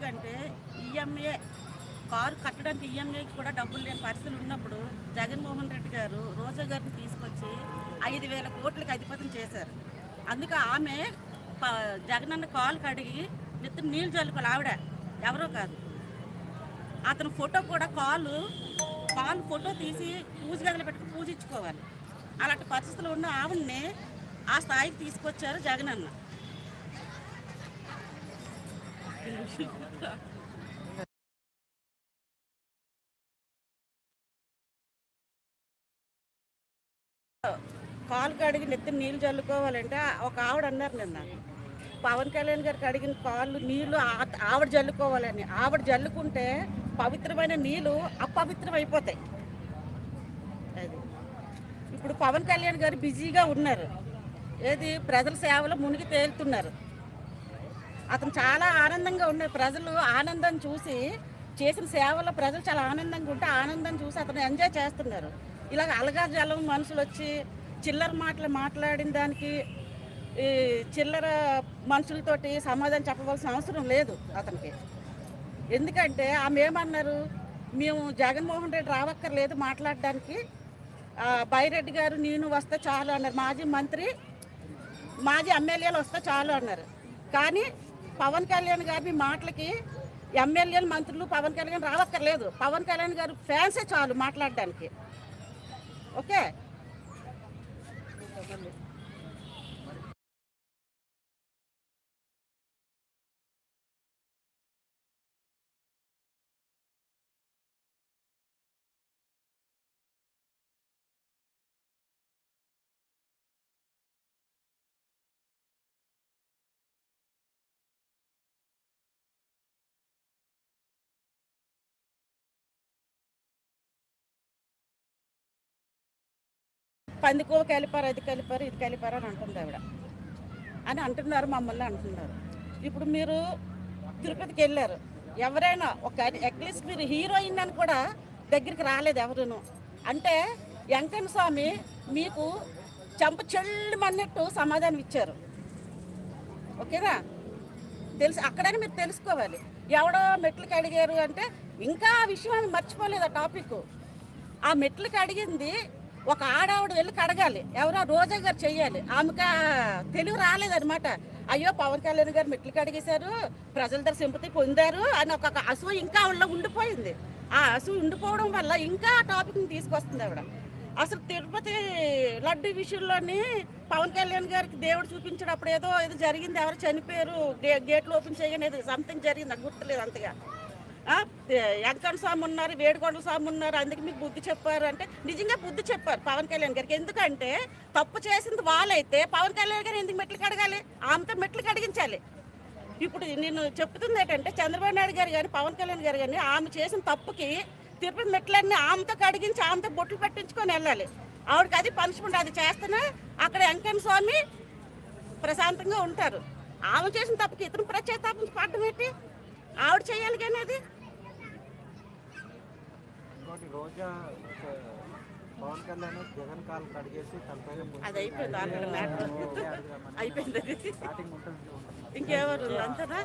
ఎందుకంటే EMA car కట్టడానికి ఈఎంఐకి కూడా డబ్బులు లేని పరిస్థితులు ఉన్నప్పుడు జగన్మోహన్ రెడ్డి గారు రోజా గారిని తీసుకొచ్చి ఐదు వేల కోట్లకు అధిపతం చేశారు. అందుకే ఆమె జగన్ జగనన్న కాలు కడిగి నిత్యం నీళ్ళు చల్లుకోవాలి ఆవిడ ఎవరో కాదు. అతని ఫోటో కూడా కాలు కాలు ఫోటో తీసి పూజ గదిలో పెట్టుకుని పూజించుకోవాలి. అలాంటి పరిస్థితులు ఉన్న ఆవిడ్ని ఆ స్థాయికి తీసుకొచ్చారు జగనన్న కాలు కడిగి నెత్తిన నీళ్ళు చల్లుకోవాలంటే ఒక ఆవిడ అన్నారు నిన్న. పవన్ కళ్యాణ్ గారికి అడిగిన కాళ్ళు నీళ్ళు ఆవిడ జల్లుకోవాలని. ఆవిడ జల్లుకుంటే పవిత్రమైన నీళ్ళు అపవిత్రం అయిపోతాయి అది. ఇప్పుడు పవన్ కళ్యాణ్ గారు బిజీగా ఉన్నారు. ఏది? ప్రజల సేవలో మునిగి తేలుతున్నారు. అతను చాలా ఆనందంగా ఉన్నారు ప్రజలు ఆనందం చూసి చేసిన సేవలో ప్రజలు చాలా ఆనందంగా ఉంటే ఆనందం చూసి అతను ఎంజాయ్ చేస్తున్నారు. ఇలాగ అలగా జలం మనుషులు వచ్చి చిల్లర మాటలు మాట్లాడిన దానికి ఈ చిల్లర మనుషులతోటి సమాధానం చెప్పవలసిన అవసరం లేదు అతనికి. ఎందుకంటే ఆమె ఏమన్నారు? మేము జగన్మోహన్ రెడ్డి రావక్కర్లేదు మాట్లాడడానికి. బైరెడ్డి గారు నేను వస్తే చాలు అన్నారు. మాజీ మంత్రి మాజీ ఎమ్మెల్యేలు వస్తే చాలు అన్నారు. కానీ పవన్ కళ్యాణ్ గారి మాటలకి ఎమ్మెల్యేలు మంత్రులు పవన్ కళ్యాణ్ రావక్కర్లేదు. పవన్ కళ్యాణ్ గారు ఫ్యాన్సే చాలు మాట్లాడడానికి. ఓకే? పందికో కలిపారు అది కలిపారు ఇది కలిపారు అని అంటుంది ఆవిడ. అని అంటున్నారు మమ్మల్ని అంటున్నారు. ఇప్పుడు మీరు తిరుపతికి వెళ్ళారు. ఎవరైనా ఒక అట్లీస్ట్ మీరు హీరోయిన్ అని కూడా దగ్గరికి రాలేదు ఎవరును. అంటే వెంకన్న స్వామి మీకు చంప చెల్లుమన్నట్టు సమాధానం ఇచ్చారు. ఓకేనా? తెలుసు అక్కడైనా మీరు తెలుసుకోవాలి. ఎవడో మెట్లకి అడిగారు అంటే ఇంకా ఆ విషయం మర్చిపోలేదు ఆ టాపిక్ ఆ మెట్లకి అడిగింది ఒక ఆడావిడ వెళ్ళి కడగాలి. ఎవరో రోజా గారు చెయ్యాలి. ఆమెకు తెలివి రాలేదన్నమాట. అయ్యో పవన్ కళ్యాణ్ గారు మెట్లు కడిగేశారు ప్రజల దగ్గర సింపతి పొందారు అని ఒక ఒక ఇంకా ఆవిడలో ఉండిపోయింది. ఆ అసూయ ఉండిపోవడం వల్ల ఇంకా ఆ టాపిక్ని తీసుకొస్తుంది ఆవిడ. అసలు తిరుపతి లడ్డు విషయంలోని పవన్ కళ్యాణ్ గారికి దేవుడు చూపించినప్పుడు ఏదో ఏదో జరిగింది. ఎవరు చనిపోయారు గే- గేట్లు ఓపెన్ చేయగానే సంథింగ్ జరిగింది. నాకు గుర్తులేదు అంతగా. ఆ, స్వామి ఉన్నారు వేడుకొండల స్వామి ఉన్నారు అందుకే మీకు బుద్ధి చెప్పారు అంటే నిజంగా బుద్ధి చెప్పారు పవన్ కళ్యాణ్ గారికి. ఎందుకంటే తప్పు చేసింది వాళ్ళైతే పవన్ కళ్యాణ్ గారు ఎందుకు మెట్లు కడగాలి? ఆమెతో మెట్లు కడిగించాలి. ఇప్పుడు నేను చెప్తుంది ఏంటంటే చంద్రబాబు నాయుడు గారు కానీ పవన్ కళ్యాణ్ గారు కానీ ఆమె చేసిన తప్పుకి తిరుపతి మెట్లన్నీ ఆమెతో కడిగించి ఆమెతో బొట్లు పెట్టించుకొని వెళ్ళాలి. ఆవిడకి అది పనిష్మెంట్ అది చేస్తేనే అక్కడ వెంకన్న స్వామి ప్రశాంతంగా ఉంటారు. ఆమె చేసిన తప్పుకి ఇతను ప్రత్యేక పడడం ఏంటి? ఆవిడ చేయాలి కానీ అది? రోజా పవన్ కళ్యాణ్ జగన్ కాలు కడిగేసి అది అయిపోయింది ఆల్రెడీ మ్యాటర్. అడుగుదామని అయిపోయింది. ఇంకెవరు? అంతనా?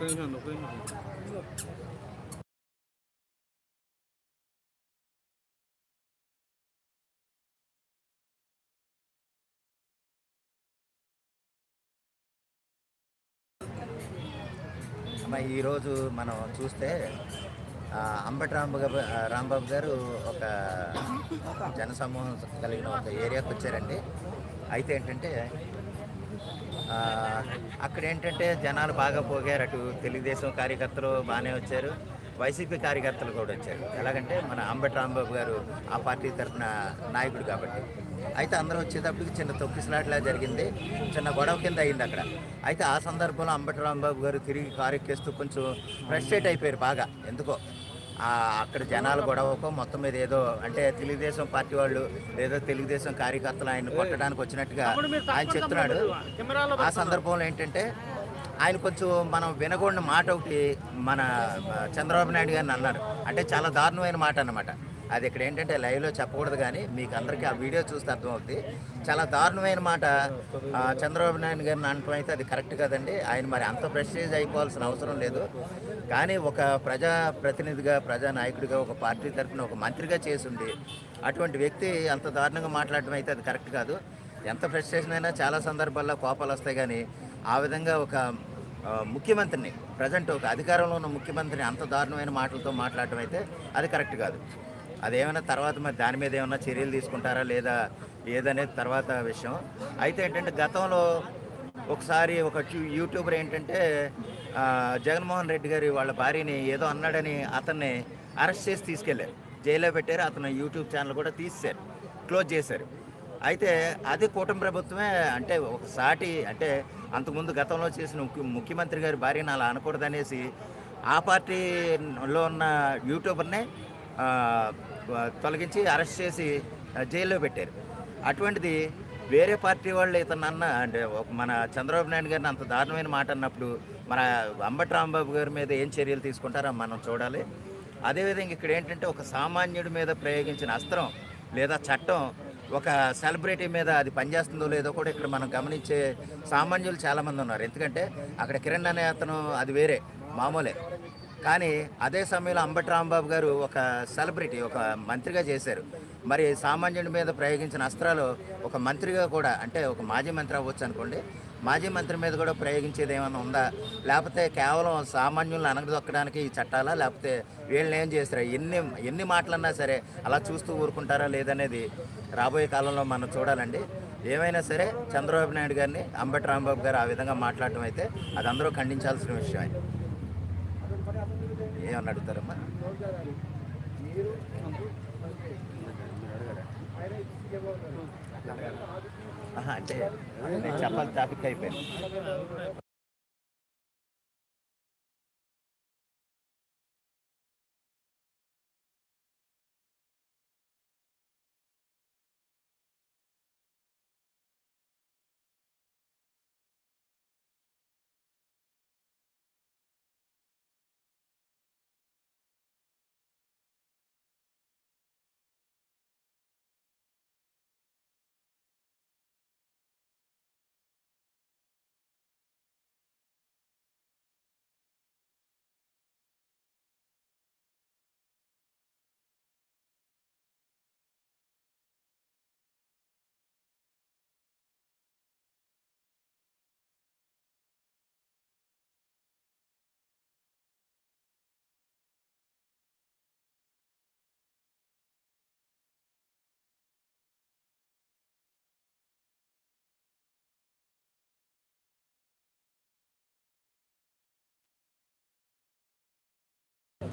ఒక్క నిమిషం ఒక్క నిమిషం ఈరోజు మనం చూస్తే అంబటి రాంబాబు రాంబాబు గారు ఒక జనసమూహం కలిగిన ఒక ఏరియాకి వచ్చారండి. అయితే ఏంటంటే అక్కడ ఏంటంటే జనాలు బాగా పోగారు. అటు తెలుగుదేశం కార్యకర్తలు బాగానే వచ్చారు. వైసీపీ కార్యకర్తలు కూడా వచ్చారు. ఎలాగంటే మన అంబటి రాంబాబు గారు ఆ పార్టీ తరఫున నాయకుడు కాబట్టి. అయితే అందరూ వచ్చేటప్పటికి చిన్న తొక్కిసలాట్లా జరిగింది. చిన్న గొడవ కింద అయింది అక్కడ. అయితే ఆ సందర్భంలో అంబటి రాంబాబు గారు తిరిగి కారు ఎక్కేస్తూ కొంచెం ఫ్రస్ట్రేట్ అయిపోయారు బాగా. ఎందుకో? అక్కడ జనాల గొడవకు మొత్తం మీద ఏదో అంటే తెలుగుదేశం పార్టీ వాళ్ళు ఏదో తెలుగుదేశం కార్యకర్తలు ఆయన కొట్టడానికి వచ్చినట్టుగా ఆయన చెప్తున్నాడు. ఆ సందర్భంలో ఏంటంటే ఆయన కొంచెం మనం వినకూడని మాట ఒకటి మన చంద్రబాబు నాయుడు గారిని అన్నారు. అంటే చాలా దారుణమైన మాట అన్నమాట. అది ఇక్కడ ఏంటంటే లైవ్లో చెప్పకూడదు కానీ మీకు అందరికీ ఆ వీడియో చూస్తే అర్థమవుతుంది చాలా దారుణమైన మాట చంద్రబాబు నాయుడు గారిని అనటం అయితే అది కరెక్ట్ కదండి. ఆయన మరి అంత ప్రెస్టేజ్ అయిపోవాల్సిన అవసరం లేదు. కానీ ఒక ప్రజా ప్రతినిధిగా ప్రజా నాయకుడిగా ఒక పార్టీ తరఫున ఒక మంత్రిగా చేసుండి అటువంటి వ్యక్తి అంత దారుణంగా మాట్లాడటం అయితే అది కరెక్ట్ కాదు. ఎంత ఫ్రస్ట్రేషన్ అయినా చాలా సందర్భాల్లో కోపాలు వస్తాయి కానీ ఆ విధంగా ఒక ముఖ్యమంత్రిని ప్రజెంట్ ఒక అధికారంలో ఉన్న ముఖ్యమంత్రిని అంత దారుణమైన మాటలతో మాట్లాడటం అయితే అది కరెక్ట్ కాదు. అదేమైనా తర్వాత మరి దాని మీద ఏమైనా చర్యలు తీసుకుంటారా లేదా ఏదనేది తర్వాత విషయం. అయితే ఏంటంటే గతంలో ఒకసారి ఒక యూట్యూబర్ ఏంటంటే జగన్మోహన్ రెడ్డి గారి వాళ్ళ భార్యని ఏదో అన్నాడని అతన్ని అరెస్ట్ చేసి తీసుకెళ్ళారు. జైల్లో పెట్టారు అతను యూట్యూబ్ ఛానల్ కూడా తీసేశారు క్లోజ్ చేశారు. అయితే అది కూటమి ప్రభుత్వమే అంటే ఒక సాటి అంటే అంతకుముందు గతంలో చేసిన ముఖ్య- ముఖ్యమంత్రి గారి భార్యను అలా అనకూడదనేసి ఆ పార్టీలో ఉన్న యూట్యూబర్నే తొలగించి అరెస్ట్ చేసి జైల్లో పెట్టారు. అటువంటిది వేరే పార్టీ వాళ్ళు ఇతను అన్న అంటే ఒక మన చంద్రబాబు నాయుడు గారిని అంత దారుణమైన మాట అన్నప్పుడు మన అంబటి రాంబాబు గారి మీద ఏం చర్యలు తీసుకుంటారో మనం చూడాలి. అదేవిధంగా ఇక్కడ ఏంటంటే ఒక సామాన్యుడి మీద ప్రయోగించిన అస్త్రం లేదా చట్టం ఒక సెలబ్రిటీ మీద అది పనిచేస్తుందో లేదో కూడా ఇక్కడ మనం గమనించే సామాన్యులు చాలామంది ఉన్నారు. ఎందుకంటే అక్కడ కిరణ్ అనే అతను అది వేరే మామూలే. కానీ అదే సమయంలో అంబటి రాంబాబు గారు ఒక సెలబ్రిటీ ఒక మంత్రిగా చేశారు. మరి సామాన్యుడి మీద ప్రయోగించిన అస్త్రాలు ఒక మంత్రిగా కూడా అంటే ఒక మాజీ మంత్రి అవ్వచ్చు అనుకోండి మాజీ మంత్రి మీద కూడా ప్రయోగించేది ఏమైనా ఉందా? లేకపోతే కేవలం సామాన్యులను అనగదొక్కడానికి ఈ చట్టాలా? లేకపోతే వీళ్ళని ఏం చేస్తారా? ఎన్ని ఎన్ని మాటలన్నా సరే అలా చూస్తూ ఊరుకుంటారా లేదనేది రాబోయే కాలంలో మనం చూడాలండి. ఏమైనా సరే చంద్రబాబు నాయుడు గారిని అంబటి రాంబాబు గారు ఆ విధంగా మాట్లాడటం అయితే అది అందరూ ఖండించాల్సిన విషయమే ఏమని అడుగుతారమ్మా? అంటే నేను చెప్పాలి టాపిక్ అయిపోయింది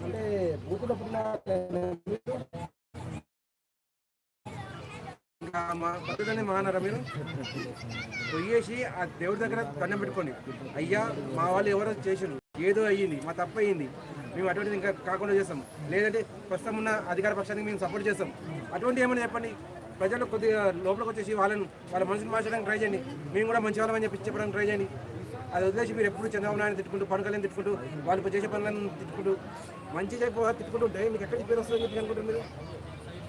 అంటే బూతుల మా మానరా మీరు? పొయ్యేసి ఆ దేవుడి దగ్గర దండం పెట్టుకోండి. అయ్యా మా వాళ్ళు ఎవరో చేసిండు ఏదో అయ్యింది మా తప్పు అయ్యింది. మేము అటువంటిది ఇంకా కాకుండా చేస్తాం. లేదంటే ప్రస్తుతం ఉన్న అధికార పక్షానికి మేము సపోర్ట్ చేస్తాం. అటువంటి ఏమైనా చెప్పండి. ప్రజలు కొద్దిగా లోపలికి వచ్చేసి వాళ్ళని వాళ్ళ మనసుని మార్చడానికి ట్రై చేయండి. మేము కూడా మంచి వాళ్ళమని చెప్పి చెప్పడానికి ట్రై చేయండి. అది వదిలేసి మీరు ఎప్పుడు చంద్రబాబు నాయుడు తిట్టుకుంటూ పనుకలను కళ్యాణ్ తిట్టుకుంటూ వాళ్ళు చేసే పనులను తిట్టుకుంటూ మంచి చెప్పి తిట్టుకుంటుంటే మీకు ఎక్కడికి పేరు వస్తుందని చెప్పి అనుకుంటారు మీరు?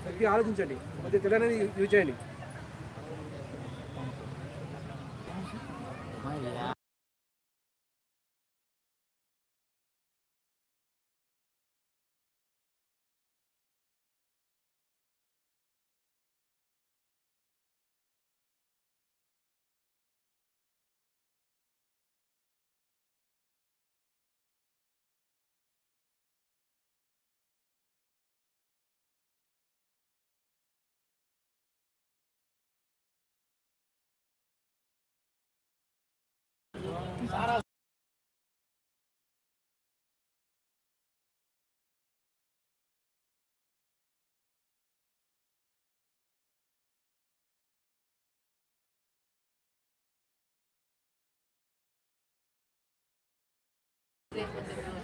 కొద్దిగా ఆలోచించండి. కొద్దిగా తెలియనేది యూజ్ చేయండి.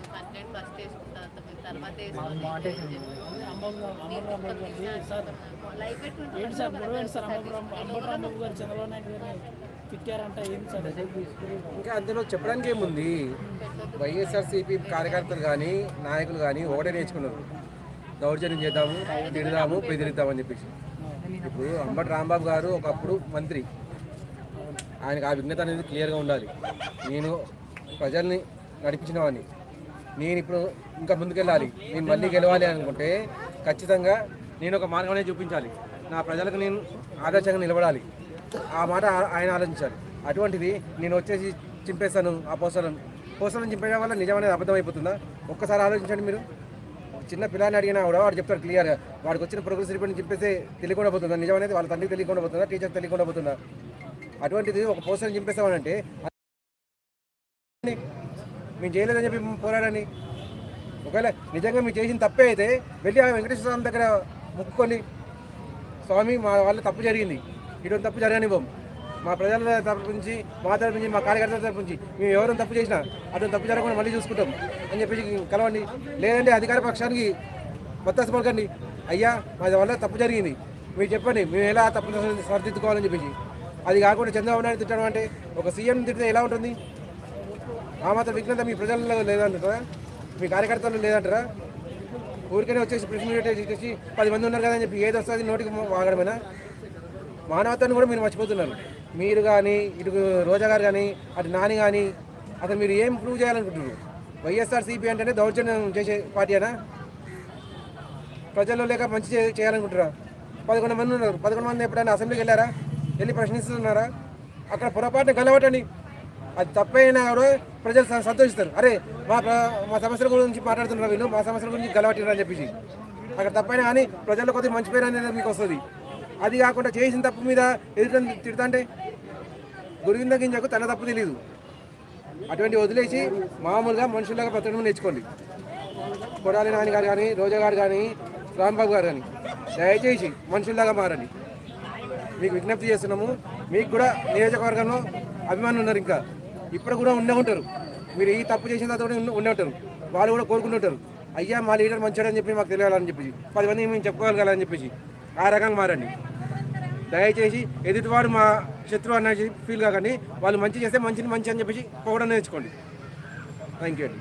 కంటెంట్ ఫస్ట్ వేసుకుంటారు తర్వాత పెట్టుకుంటారు ఏంటి సార్ సార్ గారు చంద్రబాబు నాయుడు గారు తిట్టారంట సార్ ఇంకా అందులో చెప్పడానికి ఏముంది? వైఎస్ఆర్సీపీ కార్యకర్తలు కానీ నాయకులు కానీ ఒకటే నేర్చుకున్నారు. దౌర్జన్యం చేద్దాము తిడదాము బెదిరిద్దామని చెప్పేసి. ఇప్పుడు అంబటి రాంబాబు గారు ఒకప్పుడు మంత్రి. ఆయనకు ఆ విఘ్నత అనేది క్లియర్గా ఉండాలి. నేను ప్రజల్ని నడిపించిన వాడిని. నేను ఇప్పుడు ఇంకా ముందుకెళ్ళాలి. నేను మళ్ళీ గెలవాలి అనుకుంటే ఖచ్చితంగా నేను ఒక మార్గం అనేది చూపించాలి. నా ప్రజలకు నేను ఆదర్శంగా నిలబడాలి. ఆ మాట ఆయన ఆలోచించాలి అటువంటిది నేను వచ్చేసి చింపేశాను ఆ పోస్టర్లను. పోస్టర్లను చింపేయడం వల్ల నిజమనేది అబద్ధం అయిపోతుందా? ఒక్కసారి ఆలోచించండి మీరు. చిన్న పిల్లని అడిగినా కూడా వాడు చెప్తారు క్లియర్గా. వాడికి వచ్చిన ప్రోగ్రెస్ రిపోర్ట్ని చింపేస్తే తెలియకుండా పోతుందా? నిజమనేది వాళ్ళ తండ్రికి తెలియకుండా పోతుందా? టీచర్ తెలియకుండా పోతుందా? అటువంటిది ఒక పోస్టర్ని చింపేస్తామనంటే మేము చేయలేదని చెప్పి పోరాడని ఒకవేళ నిజంగా మీరు చేసిన తప్పే అయితే వెళ్ళి ఆ వెంకటేశ్వర స్వామి దగ్గర మొక్కుకొని స్వామి మా వాళ్ళ తప్పు జరిగింది. ఇటువంటి తప్పు జరగనివ్వం. మా ప్రజల తరపు నుంచి మా తరపు నుంచి మా కార్యకర్తల తరపు నుంచి మేము ఎవరైనా తప్పు చేసినా అటువంటి తప్పు జరగకుండా మళ్ళీ చూసుకుంటాం అని చెప్పేసి కలవండి. లేదంటే అధికార పక్షానికి మొత్తం పలకండి. అయ్యా మా వల్ల తప్పు జరిగింది. మీరు చెప్పండి మేము ఎలా తప్పు తప్పును సరిదిద్దుకోవాలని చెప్పేసి. అది కాకుండా చంద్రబాబు నాయుడు తిట్టడం అంటే ఒక సీఎం తిడితే ఎలా ఉంటుంది? ఆ మాత్రం విఘ్నత మీ ప్రజల్లో లేదంటారా? మీ కార్యకర్తలు లేదంటారా? ఊరికనే వచ్చేసి ప్రెస్ మీట్ చేసి పది మంది ఉన్నారు కదా అని చెప్పి ఏది వస్తుంది నోటికి వాగడమేనా? మానవత్వాన్ని కూడా మీరు మర్చిపోతున్నారు. మీరు కానీ ఇటు రోజా గారు కానీ అటు నాని కానీ అసలు మీరు ఏం ప్రూవ్ చేయాలనుకుంటున్నారు? వైఎస్ఆర్సీపీ అంటేనే దౌర్జన్యం చేసే పార్టీనా ప్రజల్లో లేక మంచి చే- చేయాలనుకుంటారా పదకొండు మంది ఉన్నారు. పదకొండు మంది ఎప్పుడైనా అసెంబ్లీకి వెళ్ళారా? వెళ్ళి ప్రశ్నిస్తున్నారా? అక్కడ పొరపాటున గెలవటండి అది తప్పైనా కూడా ప్రజలు సంతోషిస్తారు. అరే మా మా సమస్యల గురించి మాట్లాడుతున్నారు వీళ్ళు. మా సమస్యల గురించి గెలవట్టారు అని చెప్పేసి. అక్కడ తప్పైనా కానీ ప్రజల కొద్దిగా మంచి పేరు అనేది మీకు వస్తుంది. అది కాకుండా చేసిన తప్పు మీద ఎదుట తిడతాంటే గురువింద గింజకు తన తప్పు తెలియదు అటువంటి వదిలేసి మామూలుగా మనుషులాగా బ్రతకడం నేర్చుకోండి. కొడాలి నాని గారు కానీ రోజా గారు కానీ రాంబాబు గారు కానీ దయచేసి మనుషుల్లాగా మారండి. మీకు విజ్ఞప్తి చేస్తున్నాము మీకు కూడా నియోజకవర్గంలో అభిమానులు ఉన్నారు ఇంకా. ఇప్పుడు కూడా ఉండే ఉంటారు. మీరు ఈ తప్పు చేసిన తర్వాత కూడా ఉండే- ఉంటారు. వాళ్ళు కూడా కోరుకుంటుంటారు అయ్యా మా లీడర్ మంచిగా అని చెప్పి మాకు తెలియాలని చెప్పేసి పది మంది మేము చెప్పుకోగలగాలని చెప్పేసి. ఆ రకంగా మారండి. దయచేసి ఎదుటివాడు మా శత్రువు అన్న ఫీల్ కాకండి. వాళ్ళు మంచి చేస్తే మంచిని మంచి అని చెప్పేసి పోవడం నేర్చుకోండి. థ్యాంక్ యూ అండి.